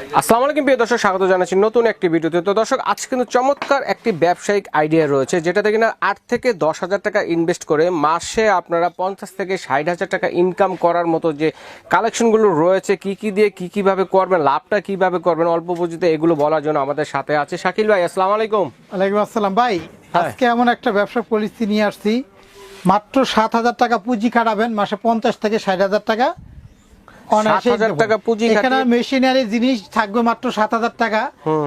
আসসালামু আলাইকুম প্রিয় দর্শক স্বাগত জানাচ্ছি নতুন একটি ভিডিওতে। তো দর্শক আজকে কিন্তু চমৎকার একটি ব্যবসায়িক আইডিয়া রয়েছে যেটাতে কিনা আট থেকে দশ হাজার টাকা ইনভেস্ট করে মাসে আপনারা পঞ্চাশ থেকে ষাট হাজার টাকা ইনকাম করার মতো যে কালেকশনগুলো রয়েছে কি কি দিয়ে কি কীভাবে করবেন লাভটা কীভাবে করবেন অল্প পুঁজিতে এগুলো বলার জন্য আমাদের সাথে আছে শাকিল ভাই। আসসালামু আলাইকুম। ওয়ালাইকুম আসসালাম। ভাই আজকে এমন একটা ব্যবসা পলিসি নিয়ে আসছি মাত্র সাত হাজার টাকা পুঁজি খাটাবেন মাসে পঞ্চাশ থেকে ষাট হাজার টাকা। অনায়াসেই 7,000 দেবো। টাকা পুঁজি এখানে মেশিনারি জিনিস থাকবে মাত্র সাত হাজার টাকা।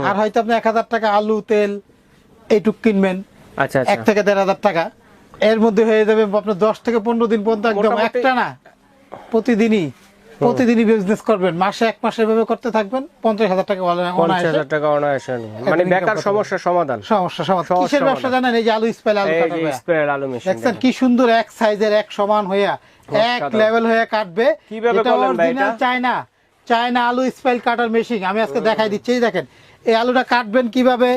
আর হয়তো আপনি এক হাজার টাকা আলু তেল এইটুক কিনবেন। আচ্ছা এক আচ্ছা থেকে দেড় হাজার টাকা। এর মধ্যে হয়ে যাবে আপনার দশ থেকে পনেরো দিন পর্যন্ত একদম একটা না প্রতিদিনই। প্রতিদিনই বিজনেস করবেন। মাসে এক মাসে করতে থাকবেন পঞ্চাশ হাজার টাকা পঞ্চাশ হাজার টাকা অনায়াসে মানে বেকার সমাধান। সমস্যা সমাধান। কিসের ব্যবসা জানেন? এই যে আলু স্পাইল আলু। স্প্রেয়ার আলু মেশিন দেখছেন কি সুন্দর এক সাইজের এক সমান হইয়া এক লেভেল হয়ে কাটবে। কীভাবে ভাই এটা? চায়না চায়না আলু স্পাইল কাটার মেশিন আমি আজকে দেখাই দিচ্ছি দেখেন। এই আলুটা কাটবেন কীভাবে?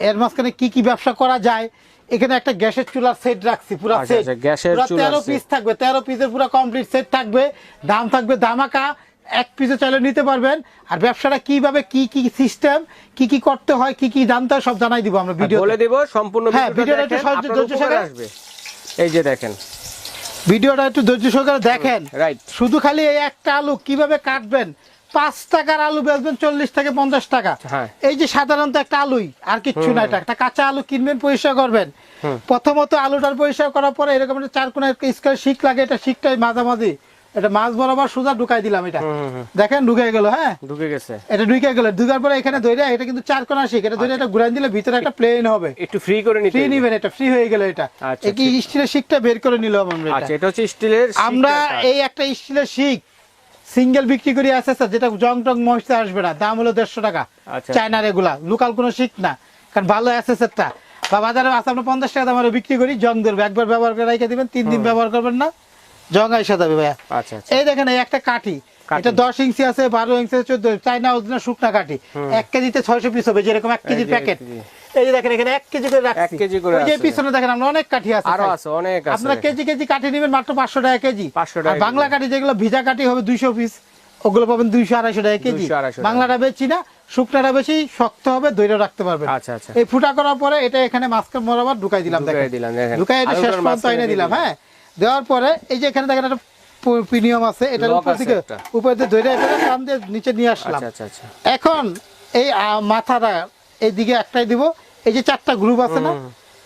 এর মাঝখানে কি কি ব্যবসা করা যায়? এখানে একটা গ্যাসের চুলার সেট রাখছি পুরো আচ্ছা, সেট আচ্ছা, গ্যাসের চুলার তেরো পিস থাকবে তেরো পিসের পুরো কমপ্লিট সেট থাকবে দাম থাকবে দামাকা এক পিসে চাইলে নিতে পারবেন। আর ব্যবসাটা কীভাবে কি কি সিস্টেম কি কি করতে হয় কি কি জানতে হয় সব জানাই দিব আমরা ভিডিও বলে দিব সম্পূর্ণ হ্যাঁ, ভিডিওটা একটু ধৈর্য সহকারে- আসবে। এই যে দেখেন। ভিডিওটা একটু ধৈর্য সহকারে দেখেন। রাইট শুধু খালি এই একটা আলু কীভাবে কাটবেন পাঁচ টাকার আলু বেচবেন চল্লিশ থেকে পঞ্চাশ টাকা। হ্যাঁ। এই যে সাধারণত একটা আলুই আর কিচ্ছু না এটা। একটা কাঁচা আলু কিনবেন পরিষ্কার করবেন। প্রথমত আলুটার পরিষ্কার করার পরে এরকম একটা চার কোনা স্কোয়ার শিক লাগে এটা শিকটাই মাঝামাঝি। এটা মাছ বরাবর সোজা ঢুকাই দিলাম এটা। দেখেন ঢুকে গেল হ্যাঁ? ঢুকে গেছে। এটা ঢুকে গেল। ঢুকার পরে এখানে ধরে এটা কিন্তু চার কোনা শিক। এটা ধরে এটা ঘুরাই দিলে ভিতরে একটা প্লেন হবে। একটু ফ্রি করে নিতে ফ্রি নিবেন এটা ফ্রি হয়ে গেল এটা। আচ্ছা, এই স্টিলের শিকটা বের করে নিলাম আমরা এটা। আচ্ছা এটা হচ্ছে স্টিলের আমরা এই একটা স্টিলের শিক সিঙ্গেল বিক্রি করি আছে যেটা জং টং মহিষে আসবে না দাম হলো দেড়শো টাকা। চায়না চায়নার এগুলা লোকাল কোনো শীত না কারণ ভালো আছে সেটটা বা বাজারে আছে আমরা পঞ্চাশ টাকা দাম বিক্রি করি জং ধরবে একবার ব্যবহার করে রেখে দিবেন তিন দিন ব্যবহার করবেন না জং আইসা যাবে ভাইয়া। আচ্ছা আচ্ছা। এই দেখেন এই একটা কাঠি। এটা দশ ইঞ্চি আছে বারো ইঞ্চি চোদ্দ চাইনা শুকনা কাঠি। এক কেজিতে ছয়শো পিস হবে যেরকম এক কেজির প্যাকেট এই যে দেখেন এখানে এক কেজি করে রাখছি। এক কেজি করে ওই যে পিছনে দেখেন আমরা অনেক কাঠি আছে আরও আছে অনেক আছে। আপনারা কেজি কেজি কাঠি নেবেন মাত্র পাঁচশো টাকা কেজি। 500 টাকা বাংলা কাঠি যেগুলো ভিজা কাঠি হবে দুইশো পিস ওগুলো পাবেন দুইশো আড়াইশো টাকা কেজি। 200, 250 টাকা। বাংলাটা বেশি না শুকনাটা বেশি শক্ত হবে দৈর্য রাখতে পারবেন। আচ্ছা, আচ্ছা। এই ফুটা করার পরে এটা এখানে মাঝখান বরাবর ঢুকাই দিলাম ঢুকাই দেখেন। ঢুকাই এটা শেষ পর্যন্ত দিলাম। হ্যাঁ। দেওয়ার পরে এই যে এখানে দেখেন একটা প্রিমিয়াম আছে এটার উপর দিকে। উপর দিয়ে ধরে এখানে টান দিয়ে নিচে নিয়ে আসলাম আচ্ছা আচ্ছা আচ্ছা এখন এই মাথাটা এইদিকে একটাই দিব এই যে চারটা গ্রুপ আছে না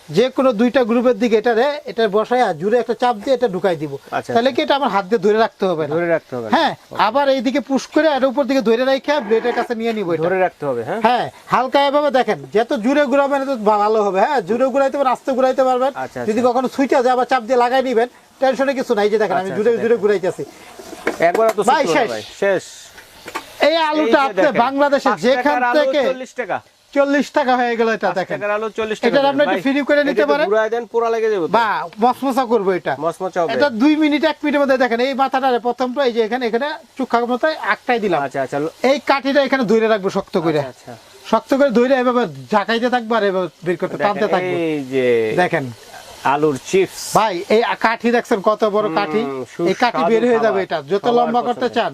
যে কোনো দুইটা গ্রুপের দিকে এটা রে এটা বসায় জুড়ে একটা চাপ দিয়ে এটা ঢুকাই দিব। আচ্ছা, তাহলে কি এটা আমার হাত দিয়ে ধরে রাখতে হবে ধরে রাখতে হবে হ্যাঁ আবার এইদিকে পুশ করে এর উপর দিকে ধরে রেখে ব্লেডের কাছে নিয়ে নিব ধরে রাখতে হবে হ্যাঁ? হ্যাঁ হালকা এভাবে দেখেন যত জুড়ে ঘুরাবেন তত ভালো হবে হ্যাঁ? জুড়ে ঘুরাইতে পারবেন আস্তে ঘুরাইতে পারবেন। আচ্ছা, যদি কখনো সুইটা যায় আবার চাপ দিয়ে লাগাই নিবেন টেনশনে কিছু নাই এই যে দেখেন আমি আচ্ছা, জুড়ে আচ্ছা, জুড়ে ঘুরাইতেছি। একবার তো শেষ। শেষ। এই আলুটা এই আপনি বাংলাদেশে যেখান থেকে 40 টাকা। চল্লিশ টাকা হয়ে গেল এটা দেখেন। টাকার আলু 40 টাকা এটার আপনি একটু free করে নিতে পারেন। ঘুরায় লেগে যাবে। বা মসমসা করব এটা। এটা দুই মিনিট এক মিনিটের মধ্যে দেখেন এই মাথাটা প্রথম তো এই যে এখানে এখানে চুক্ষা মতো দিলাম। আচ্ছা আচ্ছা। এই কাঠিটা এখানে ধরে রাখব শক্ত করে। আচ্ছা। শক্ত করে ধরে এভাবে ঝাঁকাইতে থাকব আর এভাবে বের করতে টানতে থাকব। এই যে দেখেন। আলুর চিপস। ভাই এই কাঠি দেখছেন কত বড় কাঠি? এই কাঠি বের হয়ে যাবে এটা। যত লম্বা করতে চান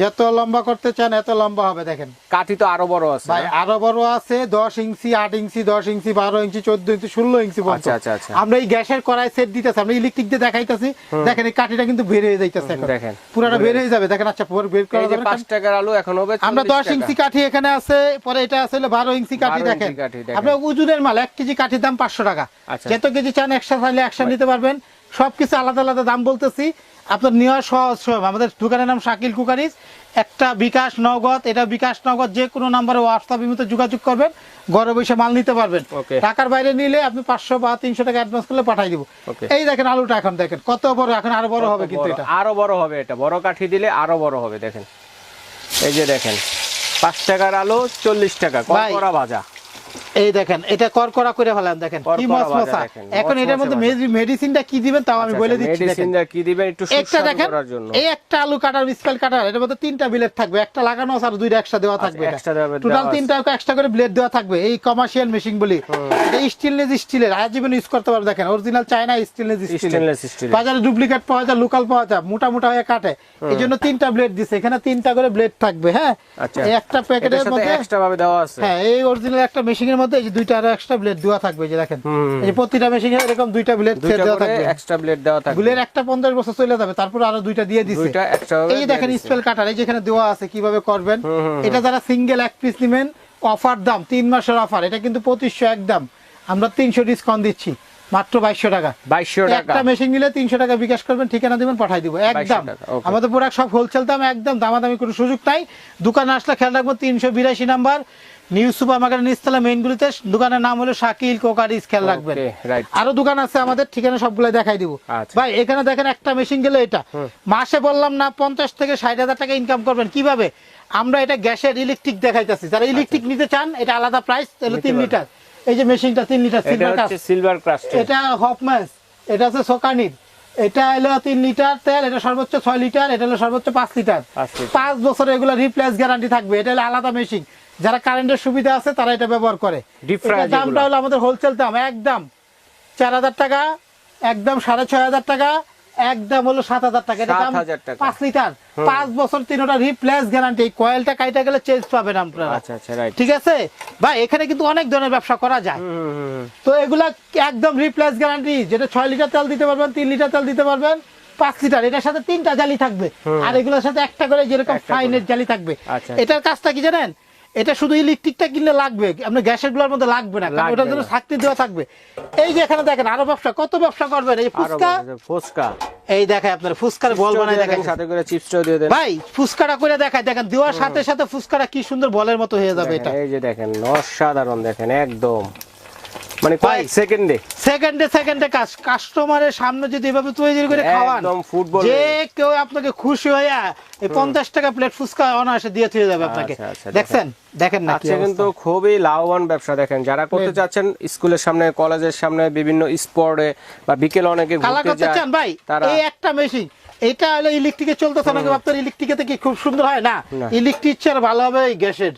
যত লম্বা করতে চান এত লম্বা হবে দেখেন। কাঠি তো আরও বড় আছে ভাই আরও বড় আছে দশ ইঞ্চি আট ইঞ্চি দশ ইঞ্চি বারো ইঞ্চি চোদ্দ ইঞ্চি ষোলো ইঞ্চি পর্যন্ত। আচ্ছা, আচ্ছা, আচ্ছা। আমরা এই গ্যাসের কড়াই সেট দিতেছি আমরা ইলেকট্রিক দিয়ে দেখাইতেছি। দেখেন এই কাঠিটা কিন্তু বের হয়ে যাইতেছে এখন। দেখেন। পুরাটা বের হয়ে যাবে। দেখেন আচ্ছা পরে বের করা যাবে। 5 টাকার আলু এখন হবে আমরা 40 দশ ইঞ্চি কাঠি এখানে আছে পরে এটা আছে হলো বারো ইঞ্চি কাঠি 12 দেখেন। ইঞ্চি কাঠি দেখেন। আপনার ওজনের মাল এক কেজি কাঠির দাম পাঁচশো টাকা। আচ্ছা। যত কেজি চান একশো চাইলে একশো নিতে পারবেন। সবকিছু আলাদা আলাদা দাম বলতেছি। আপনার নেওয়া সহজ সব। আমাদের দোকানের নাম শাকিল কুকারিজ। একটা বিকাশ নগদ এটা বিকাশ নগদ যে কোনো নাম্বারে হোয়াটসঅ্যাপ ইমুতে যোগাযোগ করবেন ঘরে বসে মাল নিতে পারবেন। টাকার বাইরে নিলে আপনি পাঁচশো বা তিনশো টাকা অ্যাডভান্স করলে পাঠাই দিব। এই দেখেন আলুটা এখন দেখেন কত বড় এখন আরও বড় হবে কিন্তু এটা। আরও বড় হবে এটা। বড় কাঠি দিলে আরও বড় হবে দেখেন। এই যে দেখেন পাঁচ টাকার আলু চল্লিশ টাকা। করা ভাজা। এই দেখেন এটা করকরা করে ফেলাম দেখেন কি মসমসা এখন এটার মধ্যে মেডিসিনটা কি দিবেন তাও আমি বলে দিচ্ছি দেখেন। মেডিসিন কি দিবেন একটু সুস্বাদু করার জন্য। এই একটা আলু কাটার স্পেল কাটার এটার মধ্যে তিনটা ব্লেড থাকবে একটা লাগানো আছে আর দুইটা এক্সট্রা দেওয়া থাকবে extra দেওয়া- টোটাল। তিনটা এক্সট্রা করে ব্লেড দেওয়া থাকবে এই কমার্শিয়াল মেশিন বলি। এটা স্টেনলেস স্টিলের আজীবন ইউজ করতে পারবে দেখেন অরিজিনাল চায়না স্টেনলেস steel বাজারে ডুপ্লিকেট পাওয়া যায় লোকাল পাওয়া যায় মোটা মোটা হয়ে কাটে। এই জন্য তিনটা ব্লেড দিছে এখানে তিনটা করে ব্লেড থাকবে হ্যাঁ? আচ্ছা। একটা প্যাকেটের মধ্যে এক্সট্রা ভাবে দেওয়া আছে। হ্যাঁ এই অরিজিনাল একটা মেশিনের মধ্যে এই যে দুইটা আর এক্সট্রা ব্লেড দেওয়া থাকবে যে দেখেন। এই যে প্রতিটা মেশিনে এরকম দুইটা ব্লেড দুইটা দেওয়া থাকবে। এক্সট্রা ব্লেড দেওয়া থাকবে। ব্লেড একটা পঞ্চাশ বছর চলে যাবে তারপর আরও দুইটা দিয়ে দিছে। দুইটা এক্সট্রা এই যে দেখেন স্পেল কাটার এই যেখানে দেওয়া আছে কীভাবে করবেন। এটা যারা সিঙ্গেল এক পিস নেবেন অফার দাম তিন মাসের অফার এটা কিন্তু পঁচিশশো একদম আমরা তিনশো ডিসকাউন্ট দিচ্ছি। মাত্র বাইশশো টাকা। বাইশশো টাকা। একটা মেশিন নিলে তিনশো টাকা বিকাশ করবেন ঠিকানা দিবেন পাঠাই দিব। একদম। আমাদের প্রোডাক্ট সব হোলসেল দাম একদম দামাদামি কোনো সুযোগ নাই। দোকানে আসলে খেয়াল রাখব তিনশো বিরাশি নাম্বার নিউ সুপার মার্কেটের নিচতলা মেইনগুলিতে দোকানের নাম হলো শাকিল কোকারিস খেয়াল রাখবেন। আরও দোকান আছে আমাদের ঠিকানা সবগুলো দেখাই দিব। আচ্ছা। ভাই এখানে দেখেন একটা মেশিন গেলে এটা। মাসে বললাম না পঞ্চাশ থেকে ষাট হাজার টাকা ইনকাম করবেন। কীভাবে? আমরা এটা গ্যাসের ইলেকট্রিক দেখাইতেছি। যারা ইলেকট্রিক নিতে চান এটা আলাদা প্রাইস তাহলে আচ্ছা। তিন। লিটার এই যে মেশিনটা তিন লিটার এটা সিলভার হচ্ছে সিলভার ক্রাস্ট এটা হফম্যান্স এটা হচ্ছে সোকানির। এটা হলো তিন লিটার তেল এটা সর্বোচ্চ ছয় লিটার এটা হলো সর্বোচ্চ পাঁচ লিটার। পাঁচ বছর এগুলো রিপ্লেস গ্যারান্টি থাকবে। এটা হলো আলাদা মেশিন যারা কারেন্টের সুবিধা আছে তারা এটা ব্যবহার করে। দামটা হলো আমাদের হোলসেল দাম একদম চার হাজার টাকা একদম সাড়ে ছয় হাজার টাকা একদম হলো সাত হাজার টাকা। পাঁচ লিটার। পাঁচ বছর তিনটা রিপ্লেস গ্যারান্টি কয়েলটা কাইটা গেলে চেঞ্জ পাবেন আপনারা। আচ্ছা আচ্ছা রাইট ঠিক আছে? ভাই এখানে কিন্তু অনেক ধরনের ব্যবসা করা যায়। তো এগুলা একদম রিপ্লেস গ্যারান্টি যেটা ছয় লিটার তেল দিতে পারবেন তিন লিটার তেল দিতে পারবেন পাঁচ লিটার। এটার সাথে তিনটা জালি থাকবে। আর এগুলোর সাথে একটা করে যেরকম ফাইনের জালি থাকবে। আচ্ছা। এটার কাজটা কি জানেন? এটা শুধু ইলেকট্রিকটা কিনলে লাগবে আপনি গ্যাসেরগুলোর মধ্যে লাগবে না কারণ ওটার জন্য থাকতে দেওয়া থাকবে। এই যে এখানে দেখেন আরও ব্যবসা কত ব্যবসা করবেন? এই ফুচকা? ফুচকা। এই দেখেন আপনার ফুচকার বল বানাই দেখেন। সাথে করে চিপসটাও দিয়ে দেন। ভাই ফুচকাটা করে দেখায় দেখেন দেওয়ার সাথে সাথে ফুচকাটা কি সুন্দর বলের মতো হয়ে যাবে এটা। এই যে দেখেন অসাধারণ দেখেন একদম। মানে কয়েক সেকেন্ডে সেকেন্ডে সেকেন্ডে কাস্টমারের সামনে যদি এভাবে তৈরি করে খাওয়ান ফুটবল যে কেউ আপনাকে খুশি হইয়া এই পঞ্চাশ টাকা প্লেট ফুচকা অনায়াসে দিয়ে থুয়ে যাবে আপনাকে। আচ্ছা, আচ্ছা, দেখছেন? দেখেন না আজকে কিন্তু খুবই লাভবান ব্যবসা দেখেন। যারা করতে চাচ্ছেন স্কুলের সামনে কলেজের সামনে বিভিন্ন স্পোর্টে বা বিকেল অনেকে ঘুরতে যায় ভাই তারা এই একটা মেশিন এটা হলো ইলেকট্রিকে চলতেছে কি খুব সুন্দর হয়? না। ইলেকট্রিক চেয়ে ভালো হবে এই গ্যাসের।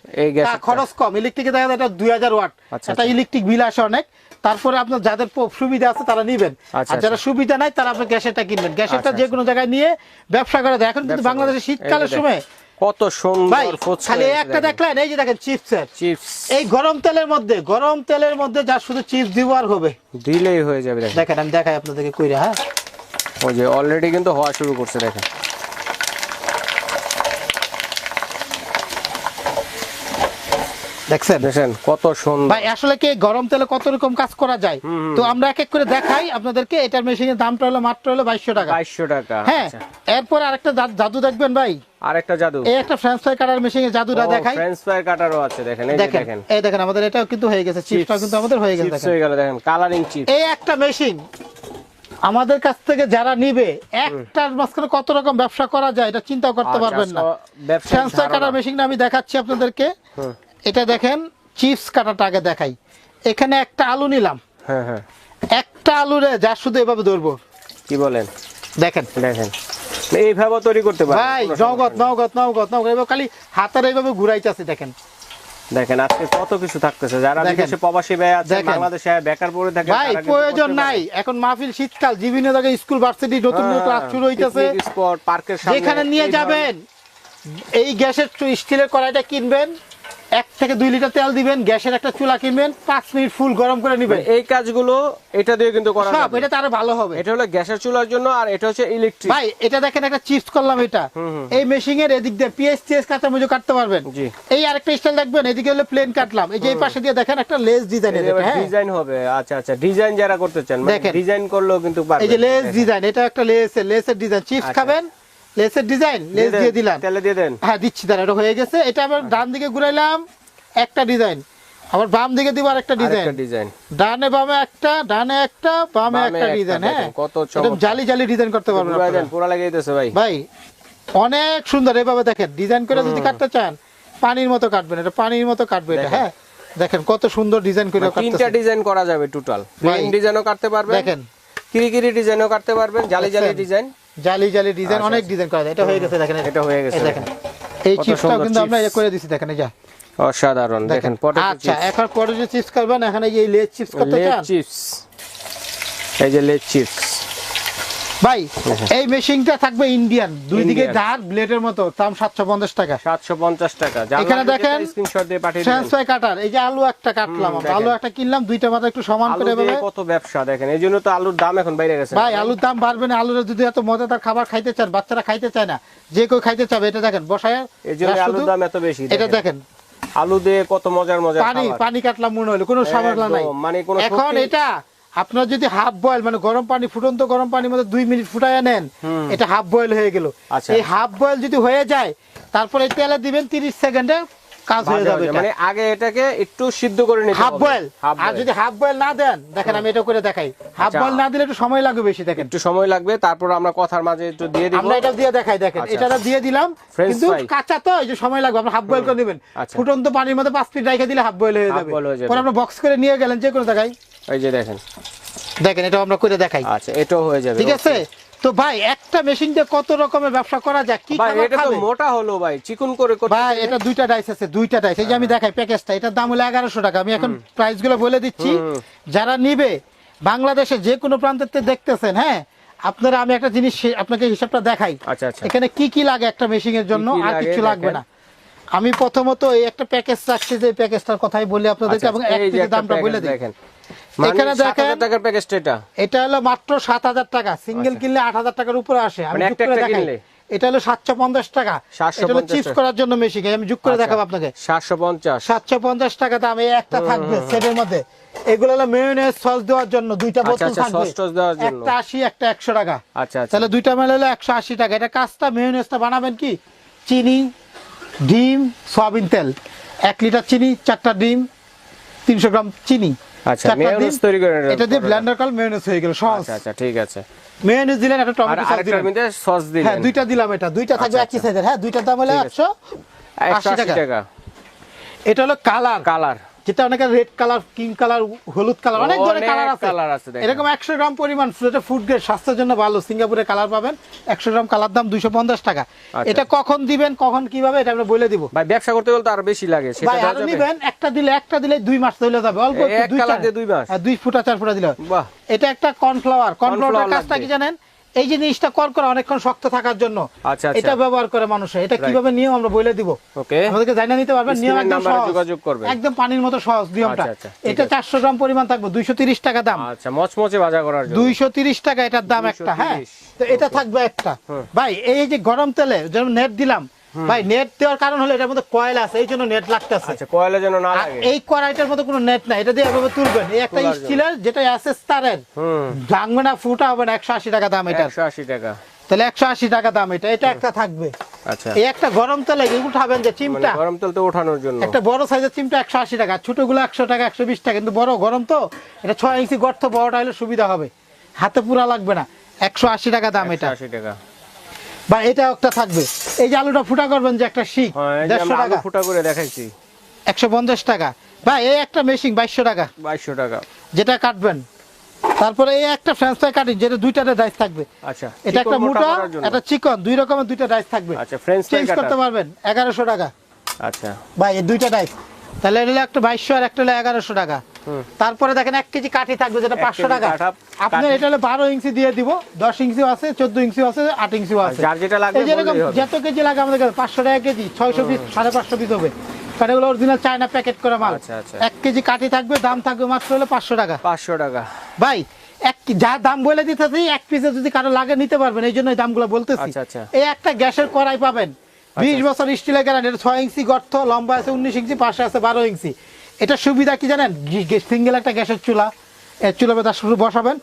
খরচ কম। ইলেকট্রিকে দেখা যায় এটা দুই হাজার ওয়াট। আচ্ছা, এটা আচ্ছা। ইলেকট্রিক বিল আসে অনেক। তারপরে আপনার যাদের সুবিধা আছে তারা নিবেন। আচ্ছা, আর যারা সুবিধা নাই তারা আপনার গ্যাসেরটা কিনবেন। গ্যাসেরটা যে কোনো জায়গায় নিয়ে ব্যবসা করে দেয় এখন কিন্তু বাংলাদেশে শীতকালের সময় কত সুন্দর খালি একটা দেখলেন এই যে দেখেন চিপসের চিপস। এই গরম তেলের মধ্যে গরম তেলের মধ্যে যা শুধু চিপস দিব আর হবে। দিলেই হয়ে যাবে দেখেন। দেখেন আমি দেখাই আপনাদেরকে কইরা হ্যাঁ? ওই যে অলরেডি কিন্তু হওয়া শুরু করছে দেখেন। দেখছেন? দেখেন কত সুন্দর। ভাই আসলে কি গরম তেলে কত রকম কাজ করা যায়? তো আমরা এক এক করে দেখাই আপনাদেরকে। এটার মেশিনের দামটা হলো মাত্র হলো টাকা। টাকা হ্যাঁ আচ্ছা। এরপর আরেকটা জাদু দেখবেন ভাই? আরেকটা জাদু। এই একটা ফ্রেঞ্চ ফ্রাই কাটার মেশিনে জাদুটা দেখাই। ফ্রেঞ্চ ফ্রাই কাটারও আছে দেখেন এই দেখেন দেখেন। এই দেখেন আমাদের এটাও কিন্তু হয়ে গেছে কিন্তু আমাদের হয়ে গেছে দেখেন। হয়ে গেল দেখেন কালারিং চিপস এই একটা মেশিন আমাদের কাছ থেকে যারা নিবে একটার মাঝখানে কত রকম ব্যবসা করা যায় এটা চিন্তা করতে পারবেন না। ফ্রাই কাটার ধারণা। আমি দেখাচ্ছি আপনাদেরকে। এটা দেখেন চিপস কাটাটা আগে দেখাই। এখানে একটা আলু নিলাম। হ্যাঁ হ্যাঁ। একটা আলুরে যা শুধু এভাবে ধরবো। কি বলেন? দেখেন। দেখেন। এইভাবে তৈরি করতে পারেন ভাই নগদ। নগদ নগদ নগদ। খালি হাতের এইভাবে ঘুরাইতেছি দেখেন। দেখেন আজকে কত কিছু থাকতেছে যারা। বিদেশে প্রবাসী ভাই আছে। বাংলাদেশে বেকার পড়ে থাকে ভাই প্রয়োজন নাই এখন মাহফিল শীতকাল বিভিন্ন জায়গায় স্কুল ভার্সিটি নতুন নতুন হ্যাঁ, ক্লাস শুরু হইতেছে স্পট পার্কের সামনে যেখানে নিয়ে যাবেন এই গ্যাসের স্টিলের কড়াইটা কিনবেন এক থেকে দুই লিটার তেল দিবেন গ্যাসের একটা চুলা কিনবেন পাঁচ মিনিট ফুল গরম করে নিবেন। এই কাজগুলো এটা দিয়ে কিন্তু করা সব এটা তার ভালো হবে। এটা হলো গ্যাসের চুলার জন্য আর এটা হচ্ছে ইলেকট্রিক। ভাই এটা দেখেন একটা চিপস করলাম এটা। এই মেশিং এর এদিক দিয়ে পিএস টিএস কাঁচা মজু কাটতে পারবেন। জি। এই আরেকটা স্টাইল দেখবেন এদিকে হলো প্লেন কাটলাম। এই যে এই পাশে দিয়ে দেখেন একটা লেস ডিজাইনের হ্যাঁ? ডিজাইন হবে। আচ্ছা আচ্ছা ডিজাইন যারা করতে চান দেখেন। ডিজাইন করলেও কিন্তু পারবেন এই যে লেস ডিজাইন এটা একটা লেসের লেসের ডিজাইন চিপস। খাবেন লেসের ডিজাইন লেস দিয়ে দিলাম। তেলে দিয়ে দেন। হ্যাঁ দিচ্ছি দাঁড়া এটা হয়ে গেছে। এটা আবার ডান দিকে ঘুরাইলাম একটা ডিজাইন। আবার বাম দিকে দিব আর একটা ডিজাইন। ডিজাইন। ডানে বামে একটা ডানে একটা বামে একটা ডিজাইন হ্যাঁ। কত জালি জালি ডিজাইন করতে পারবেন পুরা লাগিয়ে দিতেছে ভাই। ভাই অনেক সুন্দর এভাবে দেখেন। ডিজাইন করে যদি কাটতে চান পানির মতো কাটবেন এটা পানির মতো কাটবে এটা হ্যাঁ। দেখেন কত সুন্দর ডিজাইন করে মানে তিনটা ডিজাইন করা যাবে টোটাল। ডিজাইনও কাটতে পারবেন দেখেন। কিরিকিরি ডিজাইনও কাটতে পারবেন জালি জালি ডিজাইন। জালি জালি ডিজাইন আচ্ছা, অনেক ডিজাইন করা যায়। এটা হয়ে গেছে দেখেন এটা হয়ে গেছে। দেখেন এই চিপসটাও কিন্তু আমরা chips। ইয়ে করে দিছি দেখেন যা। অসাধারণ দেখেন। পটেটো আচ্ছা এখন পটেটো চিপস করবেন এখানে এই লেজ চিপস করতে চান? লেজ চিপস এই যে লেজ চিপস ভাই এই মেশিনটা থাকবে ইন্ডিয়ান দুই দিকে ধার ব্লেডের মতো দাম সাতশো পঞ্চাশ টাকা। সাতশো পঞ্চাশ টাকা। এখানে দেখেন, স্ক্রিনশট দিয়ে পাঠিয়ে দিবেন। ট্রান্সফার কাটার এই যে আলু একটা কাটলাম আমরা। আলু একটা কিনলাম দুইটা মাথা একটু সমান করে এভাবে। কত ব্যবসা দেখেন। এই জন্য তো আলুর দাম এখন বাইরে গেছে। ভাই আলুর দাম বাড়বে না। আলুর যদি এত মজাদার খাবার খাইতে চান বাচ্চারা খাইতে চায় না যে কেউ খাইতে চাবে এটা দেখেন বসায় এই জন্য আলুর দাম এত বেশি এটা দেখেন। আলু দিয়ে কত মজার মজার পানি পানি কাটলাম মনে হলো কোনো সমস্যা নাই। মানে কোনো এখন এটা আপনার যদি হাফ বয়েল মানে গরম পানি ফুটন্ত গরম পানির মধ্যে দুই মিনিট ফুটায় নেন এটা হাফ বয়েল হয়ে গেল। আচ্ছা। এই হাফ বয়েল যদি হয়ে যায় তারপরে তেলে দিবেন তিরিশ সেকেন্ডে কাজ হয়ে যাবে মানে আগে এটাকে একটু সিদ্ধ করে নিতে হাফ বয়েল আর যদি হাফ বয়েল না দেন দেখেন আমি এটা করে দেখাই। হাফ আচ্ছা। বয়েল না দিলে একটু সময় লাগবে বেশি দেখেন। একটু সময় লাগবে তারপর আমরা কথার মাঝে একটু দিয়ে দিব। আমরা এটা দিয়ে দেখাই দেখেন। আচ্ছা। এটা দিয়ে দিলাম কিন্তু কাঁচা তো এই যে সময় লাগবে আপনি হাফ বয়েল করে দিবেন। ফুটন্ত পানির মধ্যে পাঁচ মিনিট রেখে দিলে হাফ বয়েল হয়ে যাবে। পরে বক্স করে নিয়ে গেলেন যে কোনো জায়গায়। এই যে দেখেন। দেখেন এটা আমরা করে দেখাই। আচ্ছা এটাও হয়ে যাবে ঠিক আছে? তো ভাই একটা মেশিন দিয়ে কত রকমের ব্যবসা করা যায়? কি ভাই এটা তো মোটা হলো ভাই চিকুন করে করতে ভাই এটা দুইটা ডাইস আছে দুইটা ডাইস এই যে আমি দেখাই প্যাকেজটা এটার দাম হলো এগারোশো টাকা। আমি এখন প্রাইসগুলো বলে দিচ্ছি। যারা নিবে বাংলাদেশে যে কোনো প্রান্তের দেখতেছেন হ্যাঁ? আপনারা আমি একটা জিনিস আপনাকে হিসাবটা দেখাই। আচ্ছা আচ্ছা। এখানে কি কি লাগে একটা মেশিং এর জন্য? আর কিছু লাগবে না। আমি প্রথমত এই একটা প্যাকেজ রাখছি যে প্যাকেজটার কথাই বলি আপনাদেরকে আচ্ছা, এবং এক দামটা বলে দেখেন। এখানে দেখেন- টাকার প্যাকেজটা এটা? এটা হলো মাত্র সাত হাজার টাকা। সিঙ্গেল কিনলে আট হাজার টাকার উপরে আসে। আমি মানে একটা কিনলে? এটা হলো সাতশো পঞ্চাশ টাকা। 750 এটা হলো চিপস করার জন্য মেশিন আমি যোগ করে আচ্ছা। দেখাবো আপনাকে। সাতশো পঞ্চাশ। সাতশো পঞ্চাশ টাকা দাম এই একটা থাকবে সেটের মধ্যে। এগুলো হলো মেয়োনেজ সস দেওয়ার জন্য। দুইটা আচ্ছা, বোতল আচ্ছা, থাকবে। sauce টস দেওয়ার জন্য। একটা আশি একটা একশো টাকা। আচ্ছা আচ্ছা। তাহলে দুইটা মেলে হলো একশো আশি টাকা। এটা কাজটা মেয়োনেজটা বানাবেন কি? চিনি ডিম সয়াবিন তেল। এক লিটার চিনি চারটা ডিম তিনশো গ্রাম চিনি। আচ্ছা, মেয়োনেজ তৈরি করে এটা দিয়ে ব্লেন্ডার কল মেয়োনেজ হয়ে গেল সহজ আচ্ছা আচ্ছা ঠিক আছে। মেয়োনেজ দিলেন একটা টমেটো সস দিলেন। মধ্যে সস হ্যাঁ দুইটা দিলাম এটা দুইটা থাকবে আচ্ছা, একই আচ্ছা। সাইজের হ্যাঁ দুইটার দাম হলো ঠিক আছে। একশো একশো আশি আশি টাকা। টাকা। এটা হলো কালার। কালার। যেটা অনেকে রেড কালার কালার হলুদ কালার অনেক ধরনের কালার আছে। এরকম একশো গ্রাম পরিমাণ যেটা ফুড গ্রেড স্বাস্থ্যের জন্য ভালো সিঙ্গাপুরে কালার পাবেন। একশো গ্রাম কালার দাম দুইশো পঞ্চাশ টাকা। আচ্ছা। এটা কখন দিবেন কখন কীভাবে এটা আমরা বলে দিব। ভাই ব্যবসা করতে গেলে তো আরও বেশি লাগে সেটা ভাই আরও? নিবেন একটা দিলে একটা দিলে দুই মাস চলে যাবে অল্প দুই কালার দিয়ে দুই মাস? হ্যাঁ, দুই ফুটা চার ফুটা দিলে এটা একটা কর্নফ্লাওয়ার কর্নফ্লাওয়ারের কাজটা কি জানেন? এই জিনিসটা কর করে অনেকক্ষণ শক্ত থাকার জন্য। আচ্ছা, আচ্ছা। এটা ব্যবহার করে মানুষে। এটা কীভাবে নিয়ম আমরা বলে দিব? ওকে আমাদেরকে জানা নিতে পারবেন নিয়ম একদম যোগাযোগ করবে একদম পানির মতো সহজ নিয়মটা। আচ্ছা, এটা। চারশো গ্রাম পরিমাণ থাকবে দুইশো তিরিশ টাকা দাম। আচ্ছা মচমচে ভাজা করার জন্য। দুইশো তিরিশ টাকা এটার দাম একটা হ্যাঁ? তো এটা থাকবে একটা। ভাই এই যে গরম তেলে যেমন নেট দিলাম ভাই নেট দেওয়ার কারণ হলো এটার মধ্যে কয়েল আছে এই জন্য নেট লাগতেছে। আচ্ছা কয়লা যেন না লাগে? এই কড়াইটার মধ্যে কোনো নেট নাই এটা দিয়ে এভাবে তুলবেন। এই একটা স্টিলের যেটা আছে স্টারের হুম। ভাঙবে না ফুটা হবে না একশো আশি টাকা দাম এটা একশো আশি টাকা। তাহলে একশো আশি টাকা দাম এটা এটা একটা থাকবে। আচ্ছা। এই একটা গরম তেলে উঠাবেন যে মানে চিমটা গরম তেল তো ওঠানোর জন্য। একটা বড় সাইজের চিমটা একশো আশি টাকা ছোটগুলো একশো টাকা একশো বিশ টাকা কিন্তু বড় গরম তো এটা ছয় ইঞ্চি গর্ত বড়টা হলে সুবিধা হবে। হাতে পুরা লাগবে না একশো আশি টাকা দাম এটা। আশি টাকা। বা এটা একটা থাকবে। এই যে আলুটা ফুটা করবেন যে একটা শিক হ্যাঁ দেড়শো টাকা। ফুটা করে দেখাইছি। একশো পঞ্চাশ টাকা। বা এই একটা মেশিন বাইশশো টাকা। বাইশশো টাকা। যেটা কাটবেন। তারপরে এই একটা ফ্রেঞ্চ ফ্রাই কাটিং যেটা দুইটাতে ডাইস থাকবে। আচ্ছা এটা একটা মোটা। একটা চিকন দুই রকমের দুইটা ডাইস থাকবে। আচ্ছা ফ্রেঞ্চ ফ্রাই চেঞ্জ করতে পারবেন এগারোশো টাকা। আচ্ছা। ভাই এই দুইটা ডাইস। তাহলে এটা একটা বাইশশো আর একটা হলো এগারোশো টাকা। হুম। তারপরে দেখেন এক কেজি কাঠি থাকবে যেটা পাঁচশো টাকা। আপনার এটা হলো বারো ইঞ্চি দিয়ে দিব দশ ইঞ্চিও আছে চোদ্দ ইঞ্চিও আছে আট ইঞ্চিও আছে। যেরকম যত কেজি লাগে আমাদের কাছে পাঁচশো টাকা কেজি ছয়শো পিস সাড়ে পাঁচশো পিস হবে। কারণ এগুলো অরিজিনাল চায়না প্যাকেট করা মাল। আচ্ছা, আচ্ছা। এক কেজি কাঠি থাকবে দাম থাকবে মাত্র হলো পাঁচশো টাকা। পাঁচশো টাকা। ভাই এক যা দাম বলে দিতেছি এক পিসে যদি কারও লাগে নিতে পারবেন এই জন্য এই দামগুলো বলতেছি। আচ্ছা। এই একটা গ্যাসের কড়াই পাবেন। বিশ বছর স্টিলের গ্যারান্টি ছয় ইঞ্চি গর্ত লম্বা আছে উনিশ ইঞ্চি পাশে আছে বারো ইঞ্চি। এটা সুবিধা কি জানেন? সিঙ্গেল একটা গ্যাসের চুলা। এর চুলা বেতা শুরু বসাবেন।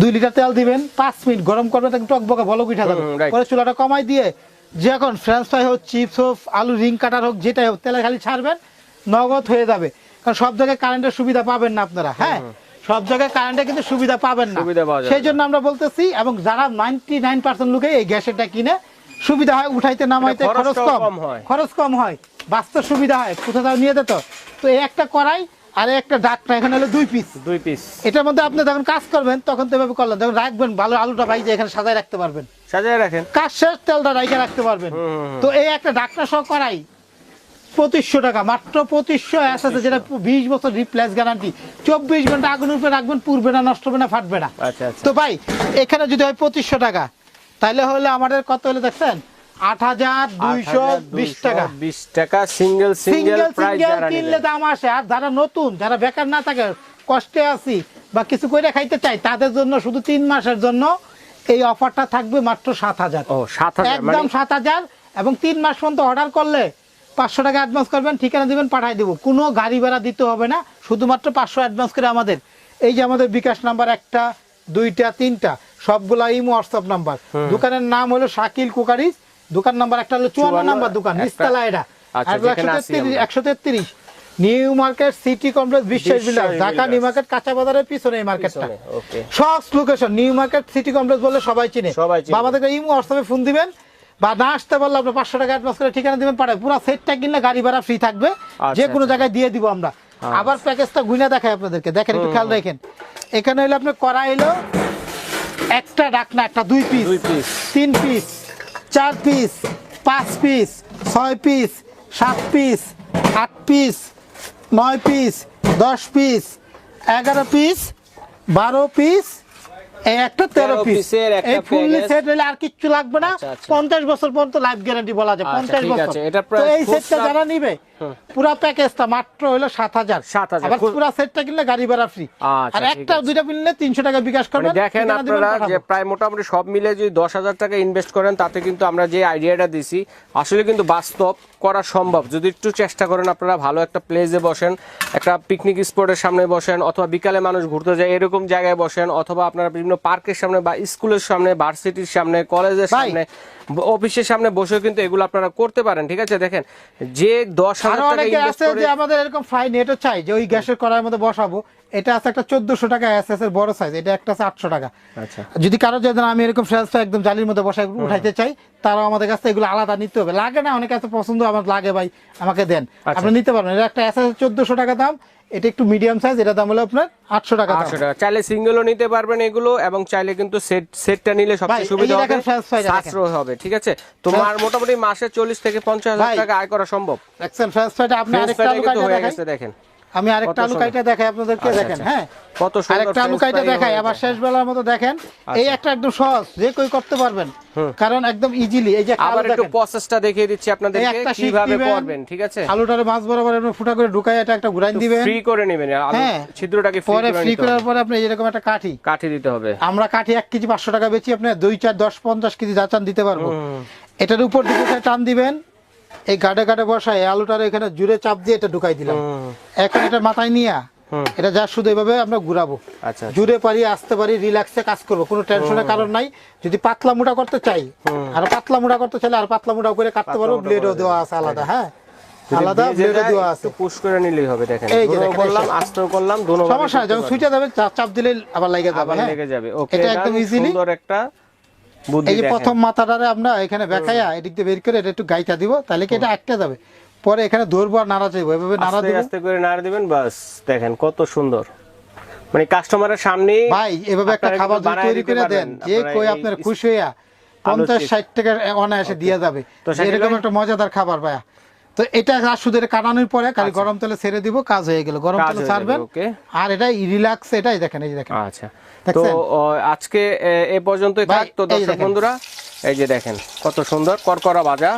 দুই লিটার তেল দিবেন। পাঁচ মিনিট গরম করবেন তখন টক বকা বলক উঠা যাবে পরে চুলাটা কমাই দিয়ে যে এখন ফ্রেঞ্চ ফ্রাই হোক চিপস হোক আলু রিং কাটার হোক যেটাই হোক তেলে খালি ছাড়বেন নগদ হয়ে যাবে। কারণ সব জায়গায় কারেন্টের সুবিধা পাবেন না আপনারা হ্যাঁ? সব জায়গায় কারেন্টে কিন্তু সুবিধা পাবেন না। সেই জন্য আমরা বলতেছি এবং যারা নাইনটি নাইন পার্সেন্ট লোকে এই গ্যাসেরটা কিনে সুবিধা হয় উঠাইতে নামাইতে খরচ কম। কম হয়। খরচ কম হয়। বাস্তব সুবিধা হয়। কোথাও নিয়ে যেত? তো এই একটা করাই আর একটা ডাকটা এখানে হলো দুই পিস দুই পিস এটার মধ্যে আপনি যখন কাজ করবেন তখন তো এভাবে করলেন। যখন রাখবেন ভালো আলুটা ভাই যে এখানে সাজায় রাখতে পারবেন। সাজিয়ে রাখেন। কাজ শেষ তেলটা রাইখে রাখতে পারবেন। তো এই একটা ডাকটা সহ করাই পঁচিশশো টাকা মাত্র পঁচিশশো আছে যেটা বিশ বছর রিপ্লেস গ্যারান্টি চব্বিশ ঘণ্টা আগুনের উপরে রাখবেন পুড়বে না নষ্ট হবে না ফাটবে না। আচ্ছা আচ্ছা। তো ভাই এখানে যদি হয় পঁচিশশো টাকা তাহলে হলে আমাদের কত হলে দেখছেন? আট হাজার দুইশো বিশ টাকা। টাকা single single single price single যারা কিনলে দাম আসে আর যারা নতুন যারা বেকার না থাকে কষ্টে আছি বা কিছু করে খাইতে চাই তাদের জন্য শুধু তিন মাসের জন্য এই অফারটা থাকবে মাত্র সাত হাজার। ও সাত হাজার একদম সাত হাজার এবং তিন মাস পর্যন্ত অর্ডার করলে পাঁচশো টাকা অ্যাডভান্স করবেন ঠিকানা দিবেন পাঠাই দেবো। কোনো গাড়ি ভাড়া দিতে হবে না শুধুমাত্র পাঁচশো অ্যাডভান্স করে আমাদের। এই যে আমাদের বিকাশ নাম্বার একটা দুইটা তিনটা সবগুলা ইমো হোয়াটসঅ্যাপ নাম্বার দোকানের নাম হলো শাকিল কুকারিস দোকান নাম্বার একটা হলো চুয়ান্ন নাম্বার দোকান নিস্তালা এটা। আচ্ছা। একশো তেত্রিশ নিউ মার্কেট সিটি কমপ্লেক্স বিশ্বাস বিলাস। ঢাকা নিউ মার্কেট কাঁচা বাজারের পিছনে এই মার্কেটটা. সব location new market city complex বলে সবাই চিনে। সবাই চিনে। বা আমাদেরকে ইমো হোয়াটসঅ্যাপে ফোন দিবেন। বা না আসতে পারলে আপনি পাঁচশো টাকা অ্যাডভান্স করে ঠিকানা দিবেন পাঠায় পুরো সেটটা কিনলে গাড়ি ভাড়া ফ্রি থাকবে। আচ্ছা, যে কোনো আচ্ছা। জায়গায় দিয়ে দিব আমরা। আবার প্যাকেজটা গুইনা দেখায় আপনাদেরকে। দেখেন একটু খেয়াল রাখেন। এখানে হইল আপনি করা হইল একটা ডাকনা একটা দুই পিস তিন পিস চার পিস পাঁচ পিস ছয় পিস সাত পিস আট পিস নয় পিস দশ পিস এগারো পিস বারো পিস এই একটা তেরো পিস এই ফুললি। সেট হলে আর কিচ্ছু লাগবে না আচ্ছা, আচ্ছা। পঞ্চাশ বছর পর্যন্ত লাইফ গ্যারান্টি বলা যায় আচ্ছা, পঞ্চাশ বছর তো এই সেটটা যারা নিবে পুরা প্যাকেজটা মাত্র হলো সাত হাজার। 7,000 আবার খুচ- পুরা সেটটা কিনলে গাড়ি ভাড়া ফ্রি আচ্ছা, আর একটা দুইটা কিনলে তিনশো টাকা বিকাশ মানে করবেন দেখেন আপনারা যে প্রায় মোটামুটি সব মিলে যদি দশ হাজার টাকা ইনভেস্ট করেন তাতে কিন্তু আমরা যে আইডিয়াটা দিছি আসলে কিন্তু বাস্তব করা সম্ভব। যদি একটু চেষ্টা করেন আপনারা ভালো একটা প্লেসে বসেন একটা পিকনিক স্পটের সামনে বসেন অথবা বিকালে মানুষ ঘুরতে যায় এরকম জায়গায় বসেন অথবা আপনারা বিভিন্ন পার্কের সামনে বা স্কুলের সামনে ভার্সিটির সামনে কলেজের। সামনে অফিসের সামনে বসেও কিন্তু এগুলো আপনারা করতে পারেন ঠিক আছে? দেখেন যে দশ আরও অনেকে আছে যে আমাদের এরকম ফ্রাই নেটও চাই যে ওই গ্যাসের কড়াইয়ের মধ্যে বসাবো। এটা আছে একটা চোদ্দশো টাকা এসএস এর বড় সাইজ এটা একটা আছে আটশো টাকা। আচ্ছা। যদি কারও যদি আমি এরকম একদম জালির মধ্যে বসাই উঠাইতে চাই তারাও আমাদের কাছে এগুলো আলাদা নিতে হবে। লাগে না অনেকে আছে পছন্দ আমার লাগে ভাই আমাকে দেন। আচ্ছা। আপনি নিতে পারবেন। এটা একটা এস এস চোদ্দশো টাকা দাম এটা একটু মিডিয়াম সাইজ এটা দাম হলো আপনার আটশো টাকা দাম। আটশো টাকা। চাইলে সিঙ্গেলও নিতে পারবেন এগুলো এবং চাইলে কিন্তু সেট সেটটা নিলে সবচেয়ে সুবিধা হবে। সাশ্রয় হবে ঠিক আছে? তোমার মোটামুটি মাসে চল্লিশ থেকে পঞ্চাশ হাজার ভাই, টাকা আয় করা সম্ভব। দেখছেন ফ্রেঞ্চ ফ্রাইটা আপনি আরেকটা গেছে দেখেন। আমি আরেকটা আলু। কাইটা দেখাই আপনাদেরকে আচ্ছা, দেখেন আচ্ছা। হ্যাঁ। কত সুন্দর আরেকটা আলু কাইটা দেখাই আবার শেষ বেলার মতো দেখেন। এই একটা একদম সহজ যে কই করতে পারবেন। কারণ একদম ইজিলি এই যে আবার একটু প্রসেসটা দেখিয়ে দিচ্ছি আপনাদেরকে কীভাবে করবেন ঠিক আছে? আলুটারে মাছ বরাবর আপনি ফুটা করে ঢুকাই এটা একটা ঘুরাইন দিবেন। ফ্রি করে নেবেন আলু হ্যাঁ। ছিদ্রটাকে ফ্রি পরে করে ফ্রি করার পরে আপনি এরকম একটা কাঠি। কাঠি দিতে হবে। আমরা কাঠি এক কেজি পাঁচশো টাকা বেচি আপনি দুই চার দশ পঞ্চাশ কেজি যা চান দিতে পারব। এটার উপর দিকে টান দিবেন এই গাড়ে গাড়ে বসায় আলুটার এখানে জুড়ে চাপ দিয়ে এটা ঢুকাই দিলাম। এখন এটা মাথায় নিয়ে এটা যা শুধু এভাবে আমরা ঘুরাবো। আচ্ছা জুড়ে পারি আসতে পারি রিল্যাক্সে কাজ করব কোনো টেনশনের কারণ নাই। যদি পাতলা মোটা করতে চাই আর পাতলা মোটা করতে চাইলে আর পাতলা মোটা করে কাটতে পারব ব্লেডও দেওয়া আছে আলাদা হ্যাঁ? আলাদা ব্লেডও দেওয়া আছে। পুশ করে নিলেই হবে দেখেন। দুটো করলাম আস্তেও করলাম দুটো সমস্যা যখন সুইটা যাবে চাপ চাপ দিলে আবার লাগে যাবে হ্যাঁ? লেগে যাবে। ওকে এটা একদম ইজিলি সুন্দর একটা এই যে প্রথম মাথাটারে আমরা এখানে বেকাইয়া এদিক দিয়ে বের করে এটা একটু গাইটা দিব তাহলে কি এটা আটকে যাবে? পরে এখানে ধরবো আর নাড়া চাইব। এভাবে নাড়া আস্তে দিব। আস্তে করে নাড়া দিবেন বাস। দেখেন কত সুন্দর। মানে কাস্টমারের সামনে ভাই এভাবে একটা খাবার তৈরি করে দেন। যে কই আপনার খুশি হইয়া পঞ্চাশ ষাট টাকা অনায়াসে দিয়ে যাবে। এরকম একটা মজাদার খাবার ভাইয়া। তো এটা আর শুধু এটা কাটানোর পরে খালি গরম তেলে ছেড়ে দিব কাজ হয়ে গেল। গরম আচ্ছা। তেলে ছাড়বেন। আর এটা রিল্যাক্স এটাই দেখেন এই যে দেখেন। আচ্ছা। তো আজকে এ, পর্যন্তই থাক তো দর্শক বন্ধুরা। এই যে দেখেন কত সুন্দর। করকরা ভাজা।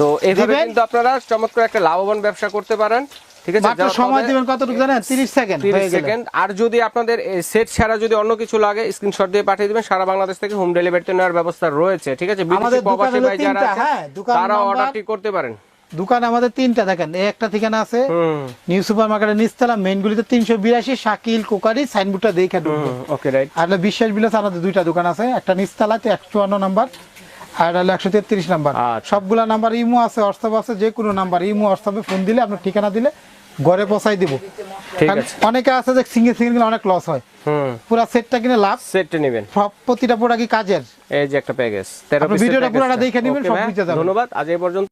তো এইভাবে কিন্তু আপনারা চমৎকার একটা লাভবান ব্যবসা করতে পারেন। ঠিক আছে মাত্র সময় দিবেন কতটুকু জানেন? তিরিশ সেকেন্ড 30 সেকেন্ড। আর যদি আপনাদের সেট ছাড়া যদি অন্য কিছু লাগে স্ক্রিনশট দিয়ে পাঠিয়ে দিবেন। সারা বাংলাদেশ থেকে হোম ডেলিভারিতে নেওয়ার ব্যবস্থা রয়েছে ঠিক আছে? আমাদের প্রবাসী ভাই যারা হ্যাঁ, তারা অর্ডারটি করতে পারেন। দোকান আমাদের তিনটা দেখেন এই একটা ঠিকানা আছে। নিউ সুপার মার্কেটের নিচতলা মেইনগুলিতে তিনশো বিরাশি শাকিল কোকারি সাইনবোর্ডটা দেখে ওকে রাইট আর বিশ্বাস বিলাস আমাদের দুইটা দোকান আছে একটা নিচতলাতে একশো চুয়ান্ন নাম্বার। আর হলো একশো তেত্রিশ নাম্বার। আচ্ছা। সবগুলা নাম্বার ইমো আছে হোয়াটসঅ্যাপ আছে যে কোনো নাম্বার ইমো হোয়াটসঅ্যাপে ফোন দিলে আপনার ঠিকানা দিলে ঘরে পৌঁছাই দিব। অনেকে আছে যে সিঙ্গেল সিঙ্গেল অনেক লস হয়। পুরা সেটটা কিনে লাভ। সেটটা নেবেন। সব প্রতিটা প্রোডাক্টই কাজের। এই যে একটা প্যাকেজ ভিডিওটা পুরোটা দেখে নেবেন সব বুঝে যাবেন। ধন্যবাদ। আজ এই পর্যন্ত